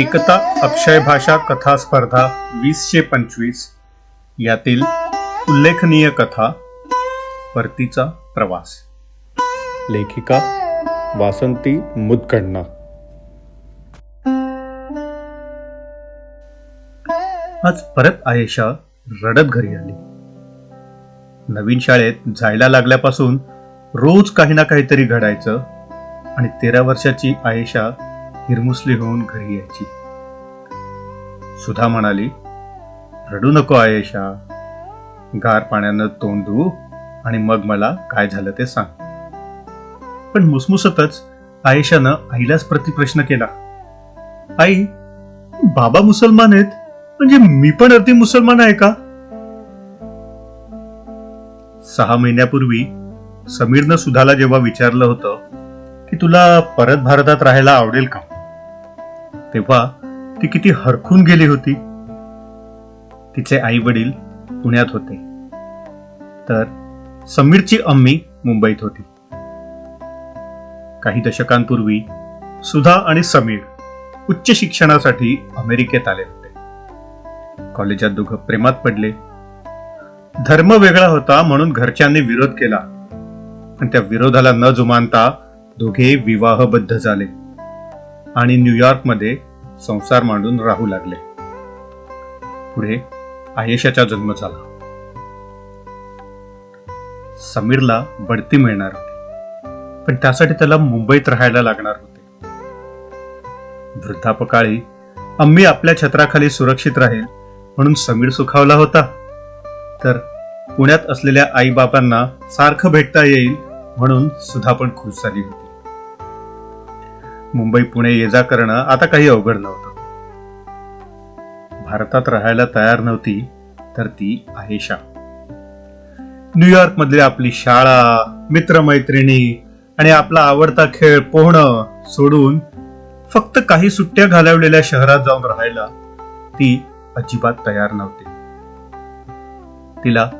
एकता अक्षय भाषा कथा स्पर्धा वीसशे पंचवीस यातील उल्लेखनीय कथा परतीचा प्रवास. लेखिका वासंती मुदकण्णा आज परत आयेशा रडत घरी आली. नवीन शाळेत जायला लागल्यापासून रोज काही ना काहीतरी घडायचं आणि तेरा वर्षाची आयेशा हिरमुसली होऊन घरी यायची. सुधा म्हणाली रडू नको आयेशा. गार पाण्यानं तोंड धुवू आणि मग मला काय झालं ते सांग. पण मुसमुसतच आयेशानं आईलाच प्रतिप्रश्न केला. आई बाबा मुसलमान आहेत म्हणजे मी पण अर्धी मुसलमान आहे का? सहा महिन्यापूर्वी समीरनं सुधाला जेव्हा विचारलं होतं की तुला परत भारतात राहायला आवडेल का? तेव्हा ती किती हरखून गेली होती. तिचे आई वडील पुण्यात होते. तर समीरची अम्मी मुंबईत होती. काही दशकांपूर्वी सुधा आणि समीर उच्च शिक्षणासाठी अमेरिकेत आले होते. कॉलेजात दोघं प्रेमात पडले. धर्म वेगळा होता म्हणून घरच्यांनी विरोध केला. पण त्या विरोधाला न जुमानता दोघे विवाहबद्ध झाले. आणि न्यूयॉर्कमध्ये संसार मांडून राहू लागले. पुढे आयेशाचा जन्म झाला. समीरला बढती मिळणार होती. पण त्यासाठी त्याला मुंबईत राहायला लागणार होते. वृद्धापकाळी अम्मी आपल्या छत्राखाली सुरक्षित राहील म्हणून समीर सुखावला होता. तर पुण्यात असलेल्या आई बाबांना सारखं भेटता येईल म्हणून सुद्धा पण खुश झाली होती. मुंबई पुणे ये जा करणं आता काही अवघड नव्हतं. भारतात राहायला तयार नव्हती तर ती आहेशा न्यूयॉर्क मधली आपली शाळा मित्रमैत्रिणी आणि आपला आवडता खेळ पोहणं सोडून फक्त काही सुट्ट्या घालवलेल्या शहरात जाऊन राहायला ती अजिबात तयार नव्हती. तिला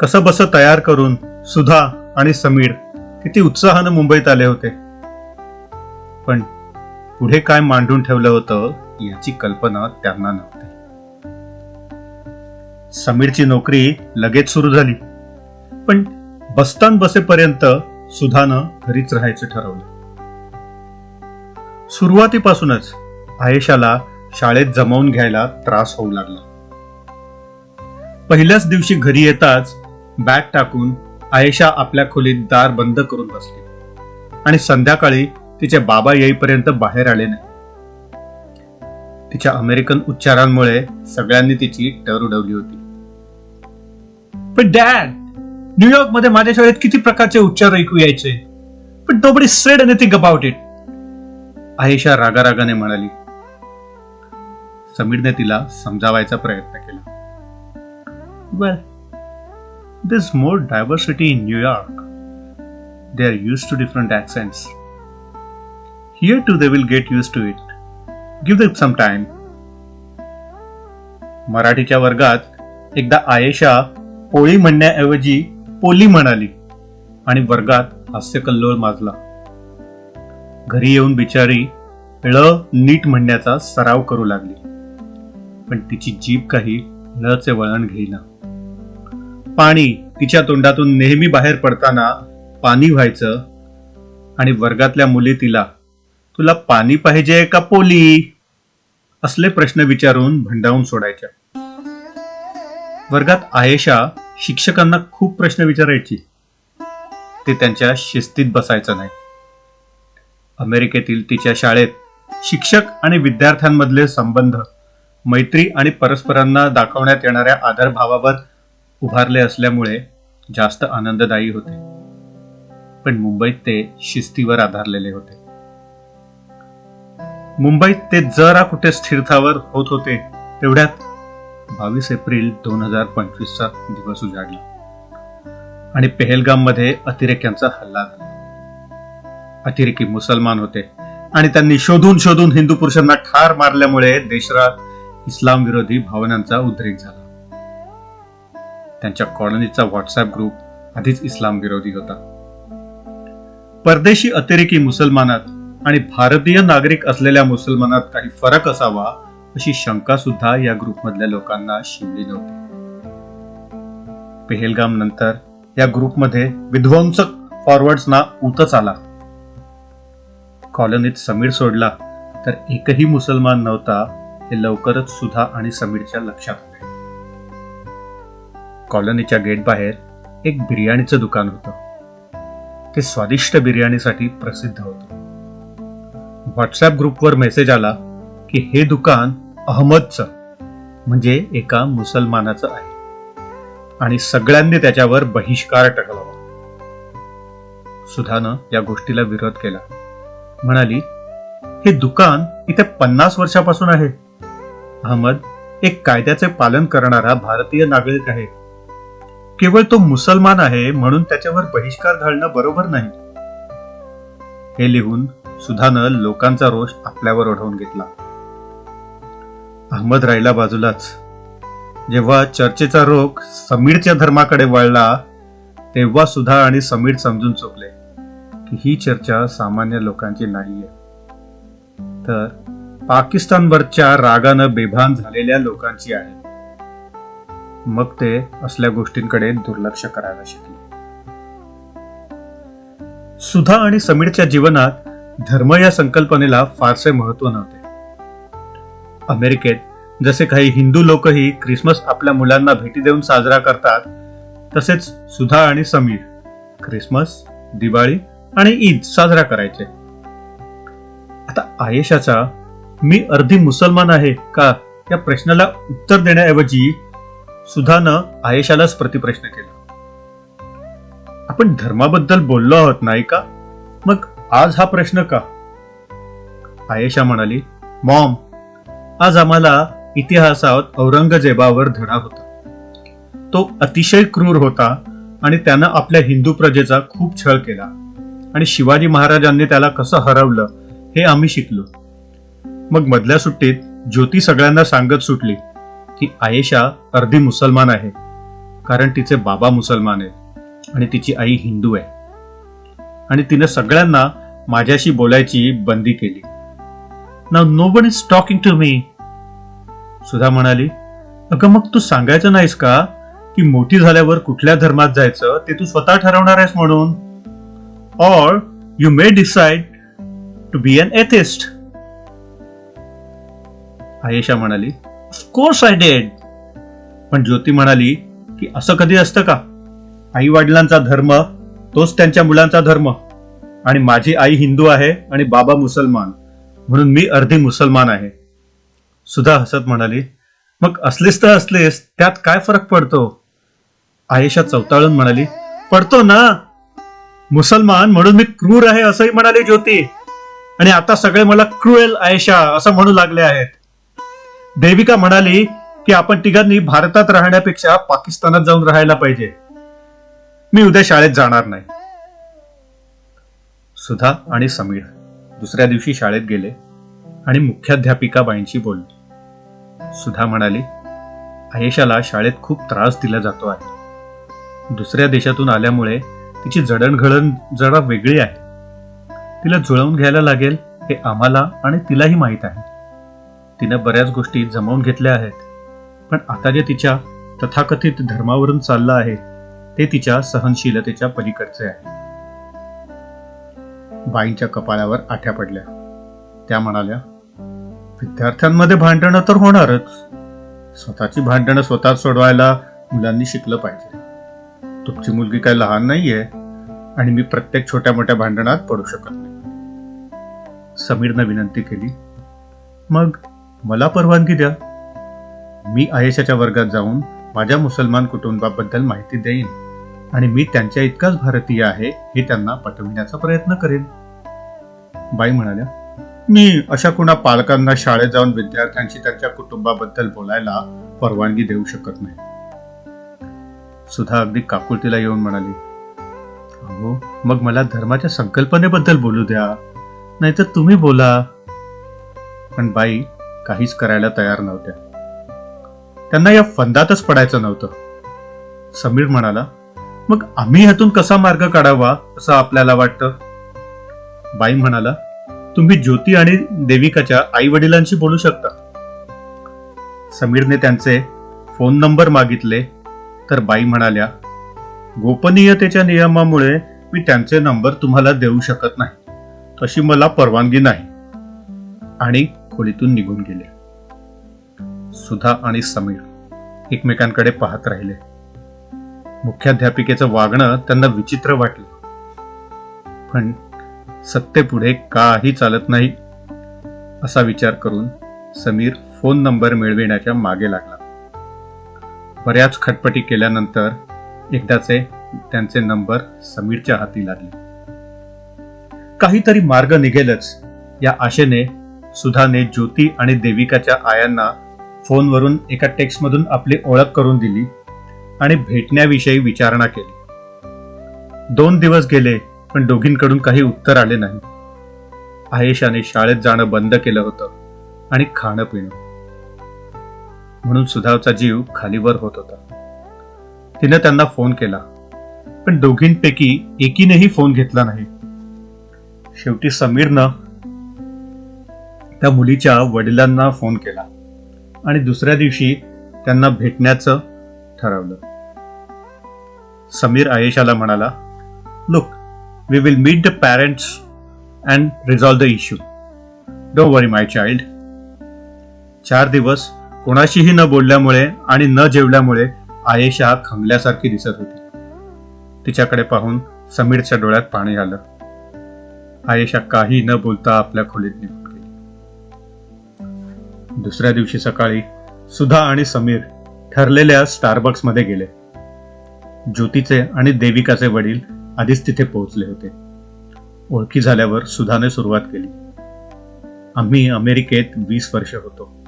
कसं बस तयार करून सुधा आणि समीर किती उत्साहानं मुंबईत आले होते. पण पुढे काय मांडून ठेवलं होतं याची कल्पना त्यांना नव्हती. समीरची नोकरी लगेच सुरू झाली. पण बस्तान बसेपर्यंत सुधानं घरीच राहायचं ठरवलं. सुरुवातीपासूनच आयेशाला शाळेत जमावून घ्यायला त्रास होऊ लागला. पहिल्याच दिवशी घरी येताच बॅग टाकून आयेशा आपल्या खोलीत दार बंद करून बसली. आणि संध्याकाळी तिचे बाबा येईपर्यंत बाहेर आले नाही. तिच्या अमेरिकन उच्चारांमुळे सगळ्यांनी तिची टर उडवली होती. पण डॅड न्यूयॉर्कमध्ये माझ्या शाळेत किती प्रकारचे उच्चार ऐकू यायचे? पण nobody said anything about it Ayesha रागारागाने म्हणाली. समीरने तिला समजावायचा प्रयत्न केला. Well this more diversity in New York they are are two different accents. Here too, they will get used to it. Give them some time. मराठीच्या वर्गात एकदा आयेशा पोळी म्हणण्याऐवजी पोली म्हणाली आणि वर्गात हास्यकल्लोळ माजला घरी येऊन बिचारी ळ नीट म्हणण्याचा सराव करू लागली पण तिची जीभ काही लचे वळण घेईना पाणी तिच्या तोंडातून नेहमी बाहेर पडताना पाणी व्हायचं आणि वर्गातल्या मुली तिला तुला पाणी पाहिजे का पोली? असले प्रश्न विचारून भंडावून सोडायच्या. वर्गात आयेशा शिक्षकांना खूप प्रश्न विचारायची. ते त्यांच्या शिस्तीत बसायचं नाही. अमेरिकेतील तिच्या शाळेत शिक्षक आणि विद्यार्थ्यांमधले संबंध मैत्री आणि परस्परांना दाखवण्यात येणाऱ्या आदरभावावर उभारले असल्यामुळे जास्त आनंददायी होते. पण मुंबईत ते शिस्तीवर आधारलेले होते. मुंबईत ते जरा कुठे स्थिरतावर होत होते तेवढ्यात बावीस एप्रिल दोन हजार पंचवीसचा दिवस उजाडला. आणि पेहेलगाममध्ये अतिरेक्यांचा हल्ला झाला. अतिरेकी मुसलमान होते आणि त्यांनी शोधून शोधून हिंदू पुरुषांना ठार मारल्यामुळे देशरात इस्लाम विरोधी भावनांचा उद्रेक झाला. त्यांच्या कॉलनीचा व्हॉट्सअप ग्रुप आधीच इस्लाम विरोधी होता. परदेशी अतिरेकी मुसलमानात आणि भारतीय नागरिक असलेल्या मुसलमानात काही फरक असावा अशी शंका सुद्धा या ग्रुपमधल्या लोकांना शिवली नव्हती. पेहेलगाम नंतर या ग्रुपमध्ये विध्वंसक फॉरवर्ड्सना उतच आला. कॉलनीत समीर सोडला तर एकही मुसलमान नव्हता हे लवकरच सुधा आणि समीरच्या लक्षात आले. कॉलनीच्या गेट बाहेर एक बिर्याणीचं दुकान होतं. ते स्वादिष्ट बिर्याणीसाठी प्रसिद्ध होतं. व्हॉट्सअप ग्रुपवर मेसेज आला की हे दुकान अहमदचं म्हणजे एका मुसलमानाचं आहे. आणि सगळ्यांनी त्याच्यावर बहिष्कार टकलावा सुधानं या गोष्टीला विरोध केला. म्हणाली हे दुकान इथे पन्नास वर्षापासून आहे. अहमद एक कायद्याचे पालन करणारा भारतीय नागरिक आहे. केवळ तो मुसलमान आहे म्हणून त्याच्यावर बहिष्कार घालणं बरोबर नाही. हे लिहून सुधानं लोकांचा रोष आपल्यावर ओढवून घेतला. अहमद राहिला बाजूलाच. जेव्हा चर्चेचा रोख समीरच्या धर्माकडे वळला तेव्हा सुधा आणि समीर समजून चुकले की ही चर्चा सामान्य लोकांची नाहीये. तर पाकिस्तानवरच्या रागानं बेभान झालेल्या लोकांची आहे. मग ते असल्या गोष्टींकडे दुर्लक्ष करायला शिकले. सुधा आणि समीरच्या जीवनात धर्म या संकल्पनेला फारसे महत्त्व नव्हते. अमेरिकेत जसे काही हिंदू लोकही ख्रिसमस आपल्या मुलांना भेटी देऊन साजरा करतात तसेच सुधा आणि समीर ख्रिसमस दिवाळी आणि ईद साजरा करायचे. आता आयेशाचा मी अर्धी मुसलमान आहे का या प्रश्नाला उत्तर देण्याऐवजी सुधानं आयेशालाच प्रतिप्रश्न केला. आपण धर्माबद्दल बोललो आहोत नाही का? मग आज हा प्रश्न का? आयेशा म्हणाली मॉम आज आम्हाला इतिहासात औरंगजेबावर धडा होता. तो अतिशय क्रूर होता आणि त्यानं आपल्या हिंदू प्रजेचा खूप छळ केला आणि शिवाजी महाराजांनी त्याला कसं हरवलं हे आम्ही शिकलो. मग मधल्या सुट्टीत ज्योती सगळ्यांना सांगत सुटली की आयेशा अर्धी मुसलमान आहे कारण तिचे बाबा मुसलमान आहे आणि तिची आई हिंदू आहे. आणि तिनं सगळ्यांना माझ्याशी बोलायची बंदी केली. ना nobody is talking to me Sudha म्हणाली अगं मग तू सांगायचं नाहीस का की मोठी झाल्यावर कुठल्या धर्मात जायचं ते तू स्वतः ठरवणार आहेस म्हणून? Or you may decide to be an atheist Ayesha म्हणाली ऑफकोर्स आय डेड पण ज्योती म्हणाली की असं कधी असतं का? आई वडिलांचा धर्म तोच त्यांच्या मुलांचा धर्म. आणि माझी आई हिंदू आहे आणि बाबा मुसलमान. म्हणून मी अर्धी मुसलमान आहे. सुधा हसत म्हणाली मग असलीस तर असलीस त्यात काय फरक पडतो? आयेशा चवताळून म्हणाली पडतो ना. मुसलमान म्हणून मी क्रूर आहे असंही म्हणाली ज्योती. आणि आता सगळे मला क्रुएल आयेशा असं म्हणू लागले आहेत. देविका म्हणाली की आपण तिघांनी भारतात राहण्यापेक्षा पाकिस्तानात जाऊन राहायला पाहिजे. मी उद्या शाळेत जाणार नाही. सुधा आणि समीर दुसऱ्या दिवशी शाळेत गेले आणि मुख्याध्यापिका बाईंशी बोलले. सुधा म्हणाली आयेशाला शाळेत खूप त्रास दिला जातो आहे. दुसऱ्या देशातून आल्यामुळे तिची जडणघडण जरा वेगळी आहे. तिला जुळवून घ्यायला लागेल हे आम्हाला आणि तिलाही माहीत आहे. तिनं बऱ्याच गोष्टी जमवून घेतल्या आहेत पण आता जे तिच्या तथाकथित धर्मावरून चाललं आहे ते तिच्या सहनशीलतेच्या पलीकडचे आहे. बाईंच्या कपाळावर आठ्या पडल्या. त्या म्हणाल्या विद्यार्थ्यांमध्ये भांडणं तर होणारच. स्वतःची भांडणं स्वतः सोडवायला मुलांनी शिकलं पाहिजे. तुमची मुलगी काय लहान नाहीये आणि मी प्रत्येक छोट्या मोठ्या भांडणात पडू शकत नाही. समीरनं विनंती केली मग मला परवानगी द्या. मी आयशाच्या वर्गात जाऊन माझ्या मुसलमान कुटुंबाबद्दल माहिती देईन. आणि मी त्यांच्या इतकाच भारतीय आहे हे त्यांना पटविण्याचा प्रयत्न करेन. बाई म्हणाल्या मी अशा कुणा पालकांना शाळेत जाऊन विद्यार्थ्यांशी त्यांच्या कुटुंबाबद्दल बोलायला परवानगी देऊ शकत नाही. सुधा अगदी काकुळतीला येऊन म्हणाली अहो मग मला धर्माच्या संकल्पनेबद्दल बोलू द्या नाहीतर तुम्ही बोला. पण बाई काहीच करायला तयार नव्हत्या. त्यांना या फंदातच पडायचं नव्हतं. समीर म्हणाला मग आम्ही ह्यातून कसा मार्ग काढावा असं आपल्याला वाटतं? बाई म्हणाला तुम्ही ज्योती आणि देविकाच्या आई वडिलांशी बोलू शकता. समीरने त्यांचे फोन नंबर मागितले तर बाई म्हणाल्या गोपनीयतेच्या नियमामुळे मी त्यांचे नंबर तुम्हाला देऊ शकत नाही. तशी मला परवानगी नाही. आणि खोलीतून निघून गेले. सुधा आणि समीर एकमेकांकडे पाहत राहिले. मुख्याध्यापिकेचं वागणं त्यांना विचित्र वाटलं. पण सत्तेपुढे काही चालत नाही असा विचार करून समीर फोन नंबर मिळविण्याच्या मागे लागला. बऱ्याच खटपटी केल्यानंतर एकदाचे त्यांचे नंबर समीरच्या हाती लागले. काहीतरी मार्ग निघेलच या आशेने सुधाने ज्योती आणि देविकाच्या आयांना फोनवरून एका टेक्स्टमधून आपली ओळख करून दिली. आणि भेटण्याविषयी विचारणा केली. दोन दिवस गेले पण दोघींकडून काही उत्तर आले नाही. आयेशाने शाळेत जाणं बंद केलं होतं आणि खाणं पिणं. म्हणून सुधावचा जीव खालीवर होत होता. तिनं त्यांना फोन केला पण दोघींपैकी एकीनेही फोन घेतला नाही. शेवटी समीरनं त्या मुलीच्या वडिलांना फोन केला आणि दुसऱ्या दिवशी त्यांना भेटण्याचं ठरवलं. समीर आयेशाला म्हणाला look we will meet the parents and resolve the issue don't worry my child चार दिवस कोणाशीही न बोलल्यामुळे आणि न जेवल्यामुळे आयेशा खंगल्यासारखी दिसत होती. तिच्याकडे पाहून समीरच्या डोळ्यात पाणी आलं. आयेशा काही न बोलता आपल्या खोलीत निघून गेली. दुसऱ्या दिवशी सकाळी सुधा आणि समीर ठरलेल्या स्टारबक्समध्ये गेले. ज्योतीचे आणि देविकाचे वडील आधीच तिथे पोहोचले होते. ओळखी झाल्यावर सुधाने सुरुवात केली. आम्ही अमेरिकेत वीस वर्ष होतो.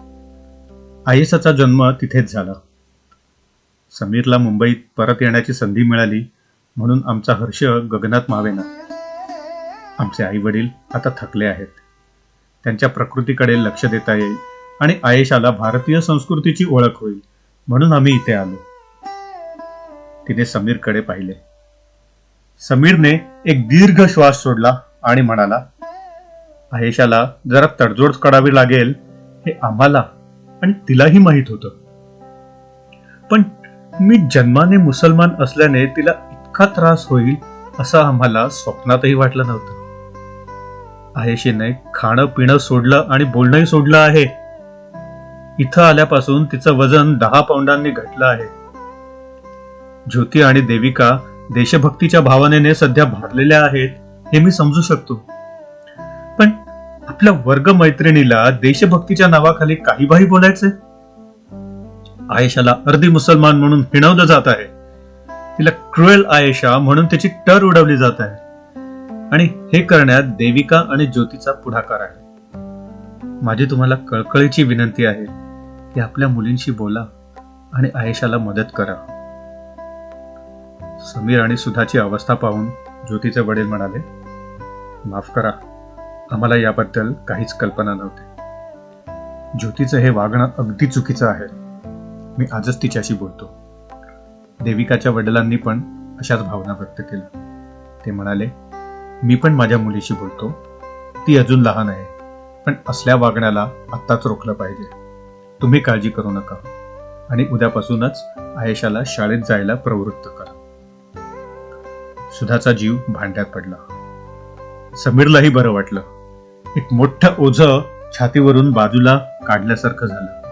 आयएसचा जन्म तिथेच झाला. समीरला मुंबईत परत येण्याची संधी मिळाली म्हणून आमचा हर्ष गगनात मावेना. आमचे आई वडील आता थकले आहेत. त्यांच्या प्रकृतीकडे लक्ष देता येईल आणि आयेशाला भारतीय संस्कृतीची ओळख होईल. म्हणून आम्ही इथे आलो. तिने समीरकडे पाहिले. समीरने एक दीर्घ श्वास सोडला आणि म्हणाला आयेशाला जरा तडजोड करावी लागेल हे आम्हाला आणि तिलाही माहीत होतं. पण मी जन्माने मुसलमान असल्याने तिला इतका त्रास होईल असं आम्हाला स्वप्नातही वाटलं नव्हतं. आयेशीने खाणं पिणं सोडलं आणि बोलणंही सोडलं आहे. इथं आल्यापासून तिचं वजन दहा पौंडांनी घटलं आहे. ज्योती आणि देविका देशभक्तीच्या भावनेने सध्या भरलेल्या आहेत हे मी समजू शकतो. पण आपल्या वर्ग मैत्रिणीला देशभक्तीच्या नावाखाली काही बाही बोलायचे? आयशाला अर्धी मुसलमान म्हणून हिणवलं जात आहे. तिला क्रुएल आयशा म्हणून त्याची टर उडवली जात आहे. आणि हे करण्यात देविका आणि ज्योतीचा पुढाकार आहे. माझी तुम्हाला कळकळीची विनंती आहे. की आपल्या मुलींशी बोला आणि आयशाला मदत करा. समीर आणि सुधाची अवस्था पाहून ज्योतीचे वडील म्हणाले माफ करा आम्हाला याबद्दल काहीच कल्पना नव्हती. ज्योतीचं हे वागणं अगदी चुकीचं आहे. मी आजच तिच्याशी बोलतो. देविकाच्या वडिलांनी पण अशाच भावना व्यक्त केल्या. ते म्हणाले मी पण माझ्या मुलीशी बोलतो. ती अजून लहान आहे पण असल्या वागण्याला आत्ताच रोखलं पाहिजे. तुम्ही काळजी करू नका आणि उद्यापासूनच आयशाला शाळेत जायला प्रवृत्त करा. सुधाचा जीव भांड्यात पडला. समीरलाही बरं वाटलं. एक मोठं ओझ छातीवरून बाजूला काढल्यासारखं झालं.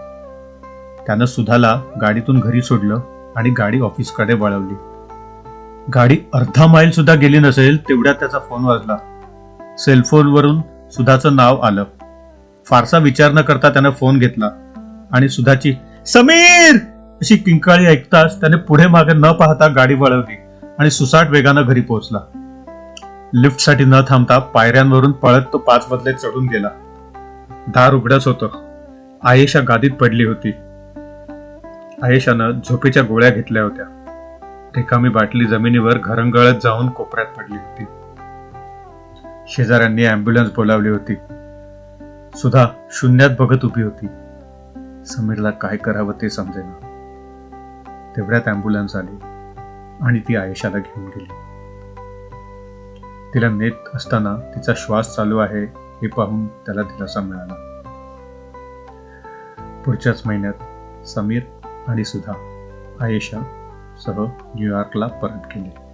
त्यानं सुधाला गाडीतून घरी सोडलं आणि गाडी ऑफिसकडे वळवली. गाडी अर्धा माईल सुद्धा गेली नसेल तेवढ्या त्याचा फोन वाजला. सेलफोनवरून सुधाचं नाव आलं. फारसा विचार न करता त्यानं फोन घेतला. आणि सुधाची समीर! अशी किंकाळी ऐकताच त्याने पुढे मागे न पाहता गाडी वळवली आणि सुसाट वेगानं घरी पोहोचला. लिफ्टसाठी न थांबता पायऱ्यांवरून पळत तो पाच मजले चढून गेला. दार उघडच होतं. आयेशा गादीत पडली होती. आयेशानं झोपेच्या गोळ्या घेतल्या होत्या. रिकामी बाटली जमिनीवर घरंगळत जाऊन कोपऱ्यात पडली होती. शेजाऱ्यांनी अँब्युलन्स बोलावली होती. सुधा शून्यात बघत उभी होती. समीरला काय करावं ते समजेना. तेवढ्यात ॲम्ब्युलन्स आली आणि ती आयेशाला घेऊन गेली. तिला नेत असताना तिचा श्वास चालू आहे हे पाहून त्याला दिलासा मिळाला. पुढच्याच महिन्यात समीर आणि सुधा आयेशा सह न्यूयॉर्कला परत गेले.